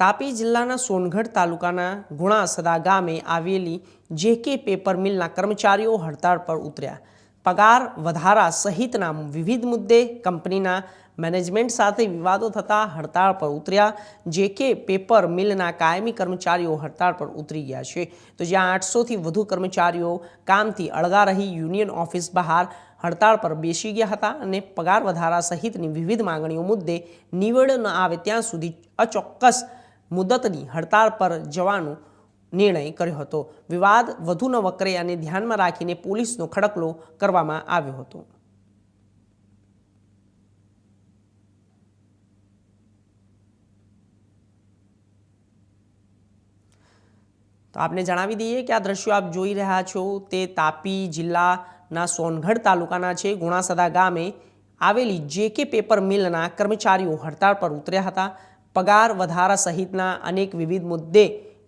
તાપી જિલ્લાના સોનગઢ તાલુકાના ગુણાસદા ગામે આવેલી જેકે પેપર મિલના કર્મચારીઓ હડતાળ પર ઉતર્યા. પગાર વધારા સહિતના વિવિધ મુદ્દે કંપનીના મેનેજમેન્ટ સાથે વિવાદો થતાં હડતાળ પર ઉતર્યા. જેકે પેપર મિલના કાયમી કર્મચારીઓ હડતાળ પર ઉતરી ગયા છે. તો જ્યાં આઠસોથી વધુ કર્મચારીઓ કામથી અળગા રહી યુનિયન ઓફિસ બહાર હડતાળ પર બેસી ગયા હતા અને પગાર વધારા સહિતની વિવિધ માંગણીઓ મુદ્દે નિવેડ ન આવે ત્યાં સુધી અચોક્કસ મુદતની હડતાળ પર જવાનો નિર્ણય કર્યો હતો. વિવાદ વધુ ન વકરે અને ધ્યાનમાં રાખીને પોલીસનો ખડકલો કરવામાં આવ્યો હતો. તો આપને જણાવી દઈએ કે આ દ્રશ્યો આપ જોઈ રહ્યા છો, તે તાપી જિલ્લાના સોનગઢ તાલુકાના છે. ગુણાસદા ગામે આવેલી જે કે પેપર મિલના કર્મચારીઓ હડતાળ પર ઉતર્યા હતા. પગાર વધારા સહિતના અનેક વિવિધ મુદ્દે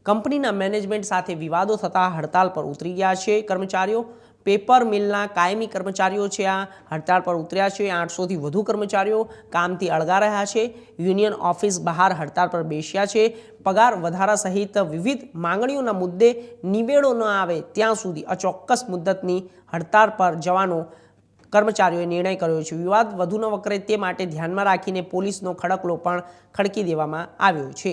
કંપનીના મેનેજમેન્ટ સાથે વિવાદો થતાં હડતાળ પર ઉતરી ગયા છે. કર્મચારીઓ, પેપર મિલના કાયમી કર્મચારીઓ છે આ. હડતાળ પર ઉતર્યા છે. આઠસોથી વધુ કર્મચારીઓ કામથી અળગા રહ્યા છે. યુનિયન ઓફિસ બહાર હડતાળ પર બેસ્યા છે. પગાર વધારા સહિત વિવિધ માંગણીઓના મુદ્દે નિવેડો ન આવે ત્યાં સુધી અચોક્કસ મુદ્દતની હડતાળ પર જવાનો કર્મચારીઓએ નિર્ણય કર્યો છે. વિવાદ વધુ ન વકરે તે માટે ધ્યાનમાં રાખીને પોલીસનો ખડકલો પણ ખડકી દેવામાં આવ્યો છે.